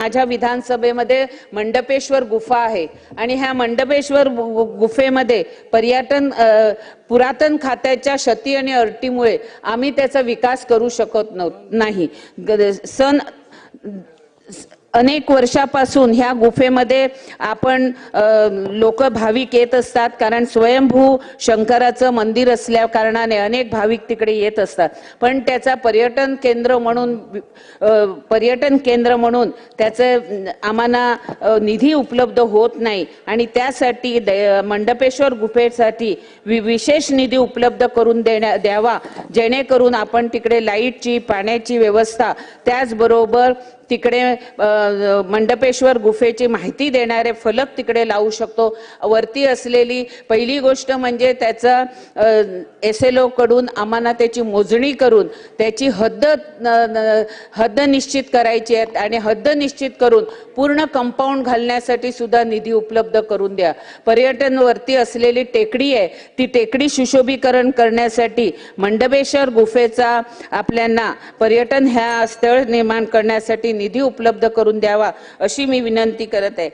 माझ्या विधानसभेमध्ये मंडपेश्वर गुफा आहे. आणि ह्या मंडपेश्वर गु- गुफेमध्ये पर्यटन पुरातन खात्याच्या क्षती आणि अडतीमुळे आम्ही त्याचा विकास करू शकत नव्ह- नाही. सन अनेक वर्षापासून ह्या गुफेमध्ये आपण लोक भाविक येत असतात. कारण स्वयंभू शंकराचं मंदिर असल्या कारणाने अनेक भाविक तिकडे येत असतात. पण त्याचा पर्यटन केंद्र म्हणून पर्यटन केंद्र म्हणून त्याचं आम्हाला निधी उपलब्ध होत नाही. आणि त्यासाठी द- मंडपेश्वर गुफेसाठी वि- विशेष निधी उपलब्ध करून देण्या द्यावा. जेणेकरून आपण तिकडे लाईटची पाण्याची व्यवस्था त्याचबरोबर तिकडे मंडपेश्वर गुफेची माहिती देणारे फलक तिकडे लावू शकतो. वरती असलेली पहिली गोष्ट म्हणजे त्याचं एस एल ओकडून आम्हाला त्याची मोजणी करून त्याची हद्द न- हद्द निश्चित करायची आहेत आणि हद्द निश्चित करून पूर्ण कंपाऊंड घालण्यासाठी सुद्धा निधी उपलब्ध करून द्या. पर्यटन वरती असलेली टेकडी आहे ती टेकडी सुशोभीकरण करण्यासाठी मंडपेश्वर गुफेचा आपल्यांना पर्यटन ह्या स्थळ निर्माण करण्यासाठी निधी उपलब्ध करून करून द्यावा अशी मी विनंती करत आहे.